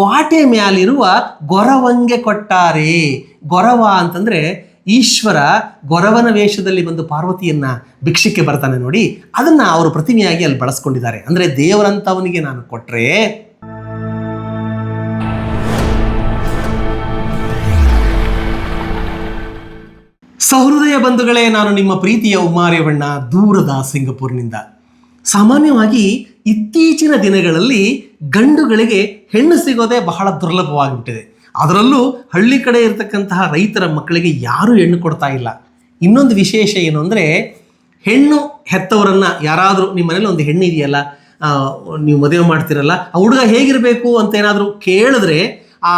ಕ್ವಾಟೆ ಮ್ಯಾಲಿರುವ ಗೊರವಂಗೆ ಕೊಟ್ಟಾರೆ. ಗೊರವ ಅಂತಂದ್ರೆ ಈಶ್ವರ ಗೊರವನ ವೇಷದಲ್ಲಿ ಬಂದು ಪಾರ್ವತಿಯನ್ನ ಭಿಕ್ಷಕ್ಕೆ ಬರ್ತಾನೆ ನೋಡಿ, ಅದನ್ನ ಅವರು ಪ್ರತಿಮೆಯಾಗಿ ಅಲ್ಲಿ ಬಳಸ್ಕೊಂಡಿದ್ದಾರೆ. ಅಂದ್ರೆ ದೇವರಂತವನಿಗೆ ನಾನು ಕೊಟ್ರೆ. ಸಹೃದಯ ಬಂಧುಗಳೇ, ನಾನು ನಿಮ್ಮ ಪ್ರೀತಿಯ ಉಮಾರೇವಣ್ಣ ದೂರದ ಸಿಂಗಪುರ್ನಿಂದ. ಸಾಮಾನ್ಯವಾಗಿ ಇತ್ತೀಚಿನ ದಿನಗಳಲ್ಲಿ ಗಂಡುಗಳಿಗೆ ಹೆಣ್ಣು ಸಿಗೋದೇ ಬಹಳ ದುರ್ಲಭವಾಗಿಬಿಟ್ಟಿದೆ. ಅದರಲ್ಲೂ ಹಳ್ಳಿ ಕಡೆ ಇರತಕ್ಕಂತಹ ರೈತರ ಮಕ್ಕಳಿಗೆ ಯಾರೂ ಹೆಣ್ಣು ಕೊಡ್ತಾ ಇಲ್ಲ. ಇನ್ನೊಂದು ವಿಶೇಷ ಏನು ಅಂದರೆ, ಹೆಣ್ಣು ಹೆತ್ತವರನ್ನು ಯಾರಾದರೂ ನಿಮ್ಮ ಮನೇಲಿ ಒಂದು ಹೆಣ್ಣು ಇದೆಯಲ್ಲ ನೀವು ಮದುವೆ ಮಾಡ್ತಿರಲ್ಲ, ಆ ಹುಡುಗ ಹೇಗಿರಬೇಕು ಅಂತ ಏನಾದರೂ ಕೇಳಿದ್ರೆ, ಆ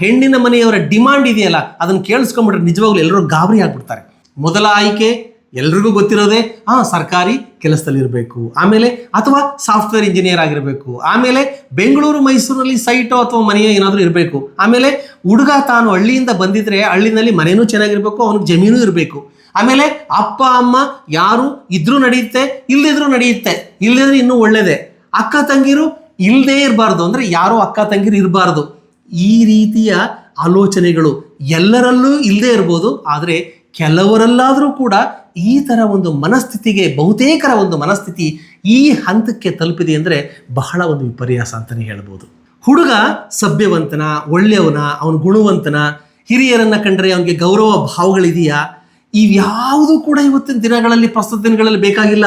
ಹೆಣ್ಣಿನ ಮನೆಯವರ ಡಿಮಾಂಡ್ ಇದೆಯಲ್ಲ, ಅದನ್ನು ಕೇಳಿಸ್ಕೊಂಡ್ಬಿಟ್ರೆ ನಿಜವಾಗ್ಲೂ ಎಲ್ಲರೂ ಗಾಬರಿ ಆಗ್ಬಿಡ್ತಾರೆ. ಮೊದಲ ಆಯ್ಕೆ ಎಲ್ರಿಗೂ ಗೊತ್ತಿರೋದೇ, ಆ, ಸರ್ಕಾರಿ ಕೆಲಸದಲ್ಲಿ ಇರಬೇಕು ಆಮೇಲೆ ಅಥವಾ ಸಾಫ್ಟ್ವೇರ್ ಇಂಜಿನಿಯರ್ ಆಗಿರಬೇಕು. ಆಮೇಲೆ ಬೆಂಗಳೂರು, ಮೈಸೂರಿನಲ್ಲಿ ಸೈಟೋ ಅಥವಾ ಮನೆಯೋ ಏನಾದರೂ ಇರಬೇಕು. ಆಮೇಲೆ ಹುಡುಗ ತಾನು ಹಳ್ಳಿಯಿಂದ ಬಂದಿದ್ರೆ ಹಳ್ಳಿನಲ್ಲಿ ಮನೆಯೂ ಚೆನ್ನಾಗಿರಬೇಕು, ಅವನಿಗೆ ಜಮೀನು ಇರಬೇಕು. ಆಮೇಲೆ ಅಪ್ಪ, ಅಮ್ಮ ಯಾರು ಇದ್ರೂ ನಡೆಯುತ್ತೆ ಇಲ್ಲದಿದ್ರೂ ನಡೆಯುತ್ತೆ. ಇಲ್ಲದಿದ್ರೆ ಇನ್ನೂ ಒಳ್ಳೇದೇ. ಅಕ್ಕ, ತಂಗಿರು ಇಲ್ಲದೇ ಇರಬಾರ್ದು. ಅಂದರೆ ಯಾರೋ ಅಕ್ಕ, ತಂಗಿರು ಇರಬಾರ್ದು. ಈ ರೀತಿಯ ಆಲೋಚನೆಗಳು ಎಲ್ಲರಲ್ಲೂ ಇಲ್ಲದೇ ಇರ್ಬೋದು. ಆದರೆ ಕೆಲವರಲ್ಲಾದರೂ ಕೂಡ ಈ ಥರ ಒಂದು ಮನಸ್ಥಿತಿಗೆ ಬಹುತೇಕರ ಒಂದು ಮನಸ್ಥಿತಿ ಈ ಹಂತಕ್ಕೆ ತಲುಪಿದೆ ಅಂದರೆ ಬಹಳ ಒಂದು ವಿಪರ್ಯಾಸ ಅಂತಲೇ ಹೇಳ್ಬೋದು. ಹುಡುಗ ಸಭ್ಯವಂತನ, ಒಳ್ಳೆಯವನ, ಅವನು ಗುಣವಂತನ, ಹಿರಿಯರನ್ನು ಕಂಡ್ರೆ ಅವನಿಗೆ ಗೌರವ ಭಾವಗಳಿದೆಯಾ? ಇವ್ಯಾವುದು ಕೂಡ ಇವತ್ತಿನ ದಿನಗಳಲ್ಲಿ, ಪ್ರಸ್ತುತ ದಿನಗಳಲ್ಲಿ ಬೇಕಾಗಿಲ್ಲ.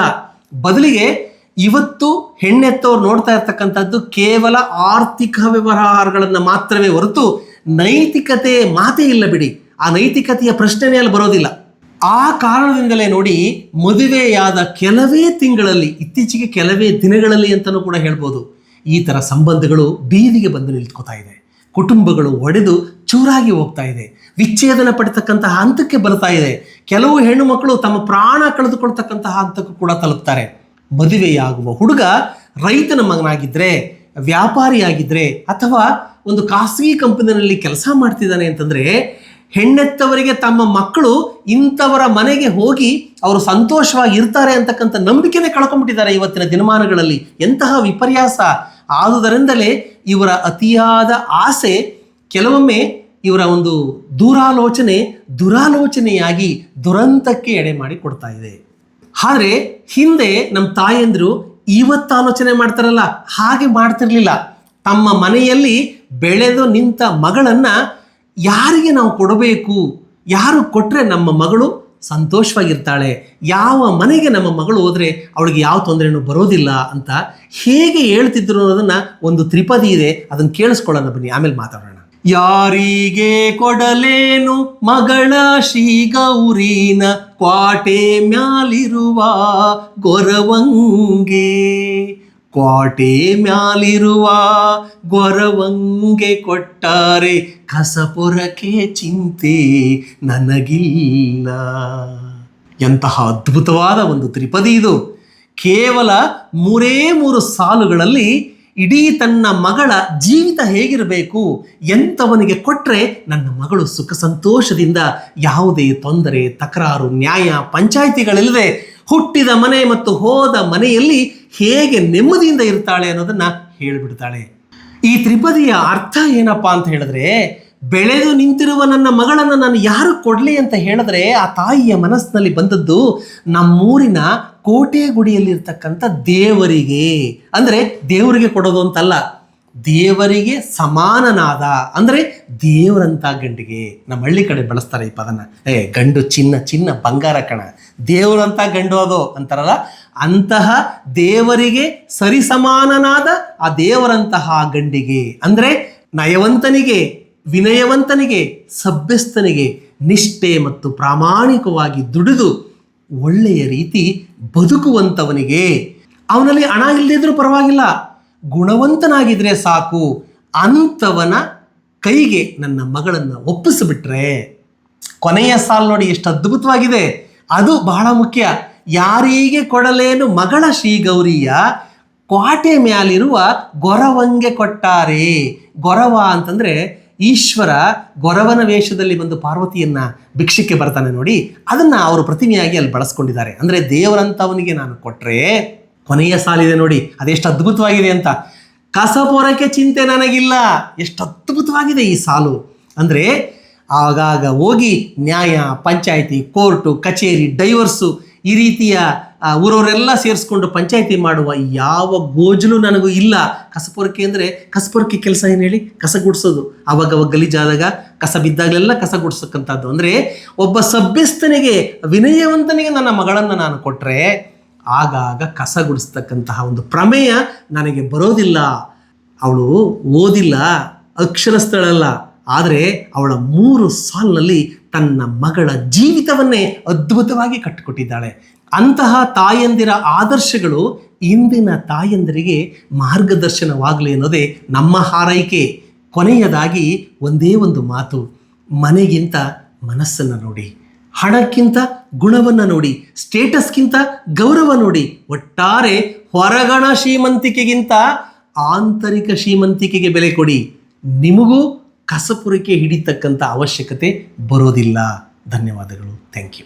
ಬದಲಿಗೆ ಇವತ್ತು ಹೆಣ್ಣೆತ್ತವರು ನೋಡ್ತಾ ಇರ್ತಕ್ಕಂಥದ್ದು ಕೇವಲ ಆರ್ಥಿಕ ವ್ಯವಹಾರಗಳನ್ನು ಮಾತ್ರವೇ ಹೊರತು ನೈತಿಕತೆ ಮಾತೇ ಇಲ್ಲ ಬಿಡಿ. ಆ ನೈತಿಕತೆಯ ಪ್ರಶ್ನೆನೇ ಅಲ್ಲಿ ಬರೋದಿಲ್ಲ. ಆ ಕಾರಣದಿಂದಲೇ ನೋಡಿ ಮದುವೆಯಾದ ಕೆಲವೇ ತಿಂಗಳಲ್ಲಿ, ಇತ್ತೀಚೆಗೆ ಕೆಲವೇ ದಿನಗಳಲ್ಲಿ ಅಂತಲೂ ಕೂಡ ಹೇಳ್ಬೋದು, ಈ ಥರ ಸಂಬಂಧಗಳು ಬೀದಿಗೆ ಬಂದು ನಿಂತ್ಕೋತಾ ಇದೆ. ಕುಟುಂಬಗಳು ಒಡೆದು ಚೂರಾಗಿ ಹೋಗ್ತಾ ಇದೆ. ವಿಚ್ಛೇದನ ಪಡತಕ್ಕಂತಹ ಹಂತಕ್ಕೆ ಬರ್ತಾ ಇದೆ. ಕೆಲವು ಹೆಣ್ಣು ಮಕ್ಕಳು ತಮ್ಮ ಪ್ರಾಣ ಕಳೆದುಕೊಳ್ತಕ್ಕಂತಹ ಹಂತಕ್ಕೂ ಕೂಡ ತಲುಪ್ತಾರೆ. ಮದುವೆಯಾಗುವ ಹುಡುಗ ರೈತನ ಮಗನಾಗಿದ್ದರೆ ವ್ಯಾಪಾರಿಯಾಗಿದ್ದರೆ ಅಥವಾ ಒಂದು ಖಾಸಗಿ ಕಂಪನಿನಲ್ಲಿ ಕೆಲಸ ಮಾಡ್ತಿದ್ದಾನೆ ಅಂತಂದರೆ ಹೆಣ್ಣೆತ್ತವರಿಗೆ ತಮ್ಮ ಮಕ್ಕಳು ಇಂಥವರ ಮನೆಗೆ ಹೋಗಿ ಅವರು ಸಂತೋಷವಾಗಿ ಇರ್ತಾರೆ ಅಂತಕ್ಕಂಥ ನಂಬಿಕೆನೇ ಕಳ್ಕೊಂಡ್ಬಿಟ್ಟಿದ್ದಾರೆ ಇವತ್ತಿನ ದಿನಮಾನಗಳಲ್ಲಿ. ಎಂತಹ ವಿಪರ್ಯಾಸ. ಆದುದರಿಂದಲೇ ಇವರ ಅತಿಯಾದ ಆಸೆ ಕೆಲವೊಮ್ಮೆ ಇವರ ಒಂದು ದೂರಾಲೋಚನೆ, ದುರಾಲೋಚನೆಯಾಗಿ ದುರಂತಕ್ಕೆ ಎಡೆ ಮಾಡಿ ಕೊಡ್ತಾ ಇದೆ. ಆದರೆ ಹಿಂದೆ ನಮ್ಮ ತಾಯಂದಿರು ಇವತ್ತು ಆಲೋಚನೆ ಮಾಡ್ತಾರಲ್ಲ, ಹಾಗೆ ಮಾಡ್ತಿರ್ಲಿಲ್ಲ. ತಮ್ಮ ಮನೆಯಲ್ಲಿ ಬೆಳೆದು ನಿಂತ ಮಗಳನ್ನ ಯಾರಿಗೆ ನಾವು ಕೊಡಬೇಕು? ಯಾರು ಕೊಟ್ಟರೆ ನಮ್ಮ ಮಗಳು ಸಂತೋಷವಾಗಿರ್ತಾಳೆ? ಯಾವ ಮನೆಗೆ ನಮ್ಮ ಮಗಳು ಹೋದರೆ ಅವಳಿಗೆ ಯಾವ ತೊಂದರೆನೂ ಬರೋದಿಲ್ಲ ಅಂತ ಹೇಗೆ ಹೇಳ್ತಿದ್ರು ಅನ್ನೋದನ್ನು ಒಂದು ತ್ರಿಪದಿ ಇದೆ. ಅದನ್ನು ಕೇಳಿಸ್ಕೊಳ್ಳೋಣ ಬನ್ನಿ, ಆಮೇಲೆ ಮಾತಾಡೋಣ. ಯಾರಿಗೆ ಕೊಡಲೇನು ಮಗಳ ಶ್ರೀ ಗೌರಿನ ಕ್ವಾಟೆ ಮ್ಯಾಲಿರುವ ಗೊರವಂಗೆ? ಕ್ವಾಟೆ ಮ್ಯಾಲಿರುವ ಗೊರವಂಗೆ ಕೊಟ್ಟಾರೆ ಕಸಪೊರಕೆ ಚಿಂತೆ ನನಗಿಲ್ಲ. ಎಂತಹ ಅದ್ಭುತವಾದ ಒಂದು ತ್ರಿಪದಿ ಇದು. ಕೇವಲ ಮೂರೇ ಮೂರು ಸಾಲುಗಳಲ್ಲಿ ಇಡೀ ತನ್ನ ಮಗಳ ಜೀವಿತ ಹೇಗಿರಬೇಕು ಎಂಥವನಿಗೆ ಕೊಟ್ಟರೆ ನನ್ನ ಮಗಳು ಸುಖ ಸಂತೋಷದಿಂದ ಯಾವುದೇ ತೊಂದರೆ, ತಕರಾರು, ನ್ಯಾಯ, ಪಂಚಾಯಿತಿಗಳಿಲ್ಲದೆ ಹುಟ್ಟಿದ ಮನೆ ಮತ್ತು ಹೋದ ಮನೆಯಲ್ಲಿ ಹೇಗೆ ನೆಮ್ಮದಿಯಿಂದ ಇರ್ತಾಳೆ ಅನ್ನೋದನ್ನ ಹೇಳಿಬಿಡ್ತಾಳೆ. ಈ ತ್ರಿಪದಿಯ ಅರ್ಥ ಏನಪ್ಪಾ ಅಂತ ಹೇಳಿದ್ರೆ, ಬೆಳೆದು ನಿಂತಿರುವ ನನ್ನ ಮಗಳನ್ನು ನಾನು ಯಾರು ಕೊಡಲಿ ಅಂತ ಹೇಳಿದ್ರೆ ಆ ತಾಯಿಯ ಮನಸ್ಸಿನಲ್ಲಿ ಬಂದದ್ದು ನಮ್ಮೂರಿನ ಕೋಟೆ ಗುಡಿಯಲ್ಲಿರ್ತಕ್ಕಂಥ ದೇವರಿಗೆ. ಅಂದರೆ ದೇವರಿಗೆ ಕೊಡೋದು ಅಂತಲ್ಲ. ದೇವರಿಗೆ ಸಮಾನನಾದ, ಅಂದರೆ ದೇವರಂತ ಗಂಡಿಗೆ. ನಮ್ಮ ಹಳ್ಳಿ ಕಡೆ ಬಳಸ್ತಾರೆ ಈ ಪದನ. ಏ, ಗಂಡು ಚಿನ್ನ ಚಿನ್ನ ಬಂಗಾರ ಕಣ. ದೇವರಂತ ಗಂಡು ಅದು ಅಂತಾರಲ್ಲ? ಅಂತಹ ದೇವರಿಗೆ ಸರಿಸಮಾನನಾದ ಆ ದೇವರಂತಹ ಗಂಡಿಗೆ. ಅಂದರೆ ನಯವಂತನಿಗೆ, ವಿನಯವಂತನಿಗೆ ಸಭ್ಯಸ್ಥನಿಗೆ ನಿಷ್ಠೆ ಮತ್ತು ಪ್ರಾಮಾಣಿಕವಾಗಿ ದುಡಿದು ಒಳ್ಳೆಯ ರೀತಿ ಬದುಕುವಂಥವನಿಗೆ ಅವನಲ್ಲಿ ಹಣ ಇಲ್ಲದಿದ್ರೂ ಪರವಾಗಿಲ್ಲ. ಗುಣವಂತನಾಗಿದ್ರೆ ಸಾಕು. ಅಂಥವನ ಕೈಗೆ ನನ್ನ ಮಗಳನ್ನು ಒಪ್ಪಿಸಿಬಿಟ್ರೆ, ಕೊನೆಯ ಸಾಲು ನೋಡಿ ಎಷ್ಟು ಅದ್ಭುತವಾಗಿದೆ. ಅದು ಬಹಳ ಮುಖ್ಯ. ಯಾರಿಗೆ ಕೊಡಲೇನು ಮಗಳ ಶ್ರೀ ಗೌರಿಯ ಕ್ವಾಟೆ ಮ್ಯಾಲಿರುವ ಗೊರವಂಗೆ ಕೊಟ್ಟಾರೆ. ಗೊರವ ಅಂತಂದ್ರೆ ಈಶ್ವರ ಗೊರವನ ವೇಷದಲ್ಲಿ ಬಂದು ಪಾರ್ವತಿಯನ್ನ ಭಿಕ್ಷಕ್ಕೆ ಬರ್ತಾನೆ ನೋಡಿ, ಅದನ್ನ ಅವರು ಪ್ರತಿಮೆಯಾಗಿ ಅಲ್ಲಿ ಬಳಸ್ಕೊಂಡಿದ್ದಾರೆ. ಅಂದ್ರೆ ದೇವರಂತವನಿಗೆ ನಾನು ಕೊಟ್ರೆ ಕೊನೆಯ ಸಾಲಿದೆ ನೋಡಿ, ಅದೆಷ್ಟು ಅದ್ಭುತವಾಗಿದೆ ಅಂತ. ಕಸಪೊರಕೆ ಚಿಂತೆ ನನಗಿಲ್ಲ. ಎಷ್ಟು ಅದ್ಭುತವಾಗಿದೆ ಈ ಸಾಲು. ಅಂದರೆ, ಆಗಾಗ ಹೋಗಿ ನ್ಯಾಯ, ಪಂಚಾಯಿತಿ, ಕೋರ್ಟು, ಕಚೇರಿ, ಡೈವರ್ಸು, ಈ ರೀತಿಯ ಊರವರೆಲ್ಲ ಸೇರಿಸ್ಕೊಂಡು ಪಂಚಾಯಿತಿ ಮಾಡುವ ಯಾವ ಗೋಜಲು ನನಗೂ ಇಲ್ಲ. ಕಸಪೊರಕೆ ಅಂದರೆ, ಕಸಪೊರಕೆ ಕೆಲಸ ಏನು ಹೇಳಿ? ಕಸ ಗುಡಿಸೋದು. ಅವಾಗ ಗಲೀಜಾದಾಗ ಕಸ ಬಿದ್ದಾಗಲೆಲ್ಲ ಕಸ ಗುಡಿಸಕ್ಕಂಥದ್ದು. ಅಂದರೆ, ಒಬ್ಬ ಸಭ್ಯಸ್ಥನಿಗೆ, ವಿನಯವಂತನಿಗೆ ನನ್ನ ಮಗಳನ್ನು ನಾನು ಕೊಟ್ಟರೆ ಆಗಾಗ ಕಸ ಗುಡಿಸ್ತಕ್ಕಂತಹ ಒಂದು ಪ್ರಮೇಯ ನನಗೆ ಬರೋದಿಲ್ಲ. ಅವಳು ಓದಿಲ್ಲ ಅಕ್ಷರಸ್ಥಳಲ್ಲ ಆದರೆ ಅವಳ ಮೂರು ಸಾಲಿನಲ್ಲಿ ತನ್ನ ಮಗಳ ಜೀವಿತವನ್ನೇ ಅದ್ಭುತವಾಗಿ ಕಟ್ಟಿಕೊಟ್ಟಿದ್ದಾಳೆ. ಅಂತಹ ತಾಯಂದಿರ ಆದರ್ಶಗಳು ಇಂದಿನ ತಾಯಂದಿರಿಗೆ ಮಾರ್ಗದರ್ಶನವಾಗಲಿ ಅನ್ನೋದೇ ನಮ್ಮ ಹಾರೈಕೆ. ಕೊನೆಯದಾಗಿ ಒಂದೇ ಒಂದು ಮಾತು, ಮನೆಗಿಂತ ಮನಸ್ಸನ್ನು ನೋಡಿ. ಹಣಕ್ಕಿಂತ ಗುಣವನ್ನು ನೋಡಿ ಸ್ಟೇಟಸ್ಗಿಂತ ಗೌರವ ನೋಡಿ, ಒಟ್ಟಾರೆ ಹೊರಗಣ ಶ್ರೀಮಂತಿಕೆಗಿಂತ ಆಂತರಿಕ ಶ್ರೀಮಂತಿಕೆಗೆ ಬೆಲೆ ಕೊಡಿ. ನಿಮಗೂ ಕಸಪುರಿಕೆ ಹಿಡಿತಕ್ಕಂಥ ಅವಶ್ಯಕತೆ ಬರೋದಿಲ್ಲ. ಧನ್ಯವಾದಗಳು. Thank you